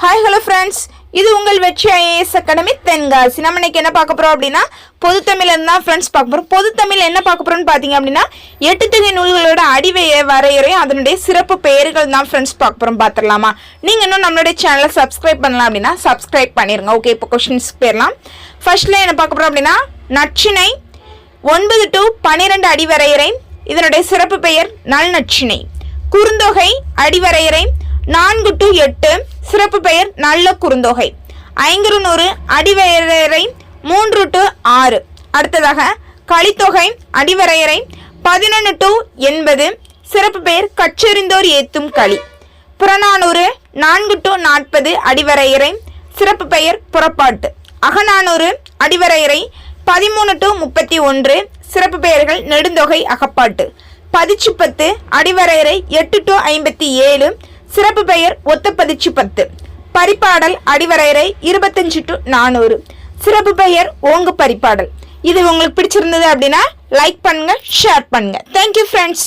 Hi hello friends இது உங்கள் வெற்றி ஐஏஎஸ் அகாடமி தென்காசி. நம்ம இன்னைக்கு என்ன பார்க்க போகிறோம் அப்படின்னா பொது தமிழ் தான் ஃப்ரெண்ட்ஸ் பார்க்க போகிறோம் பொது தமிழ் என்ன பார்க்க போகிறோன்னு பார்த்தீங்க அப்படின்னா எட்டு தொகை நூல்களோட அடிவைய வரையறையும் அதனுடைய சிறப்பு பெயர்கள் தான் ஃப்ரெண்ட்ஸ் பார்க்க போகிறோம் பார்த்துடலாமா? நீங்கள் இன்னும் நம்மளுடைய சேனலை சப்ஸ்கிரைப் பண்ணலாம் அப்படின்னா சப்ஸ்கிரைப் பண்ணிடுங்க ஓகே இப்போ கொஷின்ஸ் போயிடலாம். ஃபர்ஸ்ட்ல என்ன பார்க்க போகிறோம் அப்படின்னா நச்சினை ஒன்பது டு பன்னிரெண்டு அடிவரையறை இதனுடைய சிறப்பு பெயர் நல் நச்சினை. குறுந்தொகை அடிவரையறை நான்கு டு எட்டு சிறப்பு பெயர் நல்ல குறுந்தொகை. ஐங்குறுநூறு அடிவரையறை மூன்று டு ஆறு. அடுத்ததாக கலித்தொகை அடிவரையறை பதினொன்று டு எண்பது. சிறப்பு பெயர் கற்றறிந்தோர் ஏத்தும் களி. புறநானூறு நான்கு டு நாற்பது அடிவரையறை. சிறப்பு பெயர் புறப்பாட்டு. அகநானூறு அடிவரையறை பதிமூணு டு முப்பத்தி ஒன்று. சிறப்பு பெயர்கள் நெடுந்தொகை அகப்பாட்டு. பதிச்சு பத்து அடிவரையறை எட்டு டு ஐம்பத்தி ஏழு. சிறப்பு பெயர் ஒத்த பதிச்சு பத்து. பரிப்பாடல் அடிவரையறை இருபத்தஞ்சு டு நானூறு. சிறப்பு பெயர் ஓங்கு பரிப்பாடல். இது உங்களுக்கு பிடிச்சிருந்தது அப்படின்னா லைக் பண்ணுங்க ஷேர் பண்ணுங்க. Thank you friends